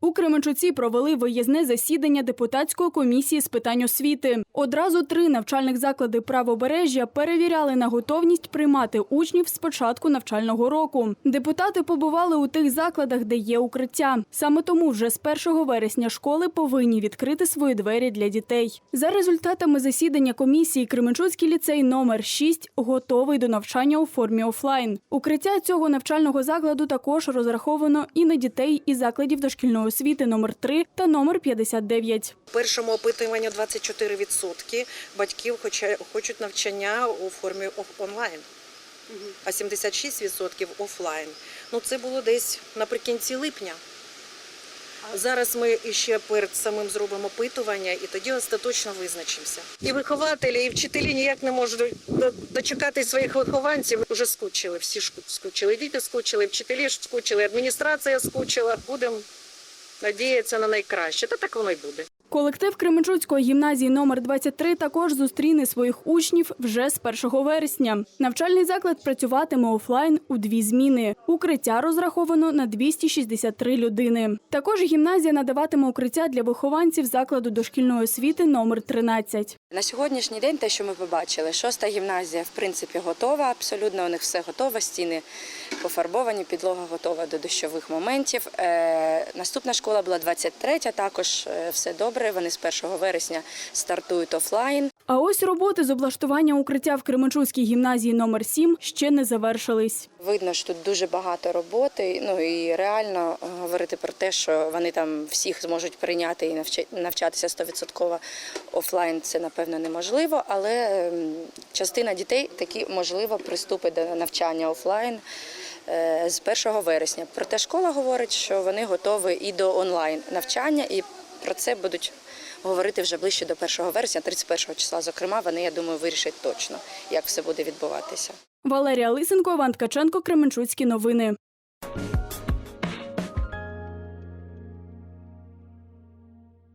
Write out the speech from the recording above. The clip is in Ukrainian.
У Кременчуці провели виїзне засідання депутатської комісії з питань освіти. Одразу три навчальних заклади правобережжя перевіряли на готовність приймати учнів з початку навчального року. Депутати побували у тих закладах, де є укриття. Саме тому вже з 1 вересня школи повинні відкрити свої двері для дітей. За результатами засідання комісії Кременчуцький ліцей номер 6 готовий до навчання у формі офлайн. Укриття цього навчального закладу також розраховано і на дітей із закладів дошкільної освіти номер 3 та номер 59. У першому опитуванні 24% батьків хочуть навчання у формі онлайн, а 76% офлайн. Ну це було десь наприкінці липня. Зараз ми ще перед самим зробимо опитування і тоді остаточно визначимося. І вихователі, і вчителі ніяк не можуть дочекати своїх вихованців. Уже скучили, всі скучили. Діти скучили, вчителі скучили, адміністрація скучила. Будемо надіятися на найкраще. Та так воно й буде. Колектив Кременчуцької гімназії номер 23 також зустріне своїх учнів вже з 1 вересня. Навчальний заклад працюватиме офлайн у дві зміни. Укриття розраховано на 263 людини. Також гімназія надаватиме укриття для вихованців закладу дошкільної освіти номер 13. На сьогоднішній день, те, що ми побачили, шоста гімназія в принципі готова. Абсолютно у них все готово. Стіни пофарбовані, підлога готова до дощових моментів. Е, наступна школа була 23, також е, все добре. Вони з 1 вересня стартують офлайн. А ось роботи з облаштування укриття в Кременчуцькій гімназії номер 7 ще не завершились. Видно, що тут дуже багато роботи. Ну і реально е, говорити про те, що вони там всіх зможуть прийняти і навча- навчатися 100% офлайн, це напевно неможливо. Але ем, частина дітей таки можливо приступить до навчання офлайн з 1 вересня. Проте школа говорить, що вони готові і до онлайн навчання, і про це будуть. Говорити вже ближче до 1 вересня, 31 числа. Зокрема, вони, я думаю, вирішать точно, як все буде відбуватися. Валерія Лисенко, Іван Ткаченко, Кременчуцькі новини.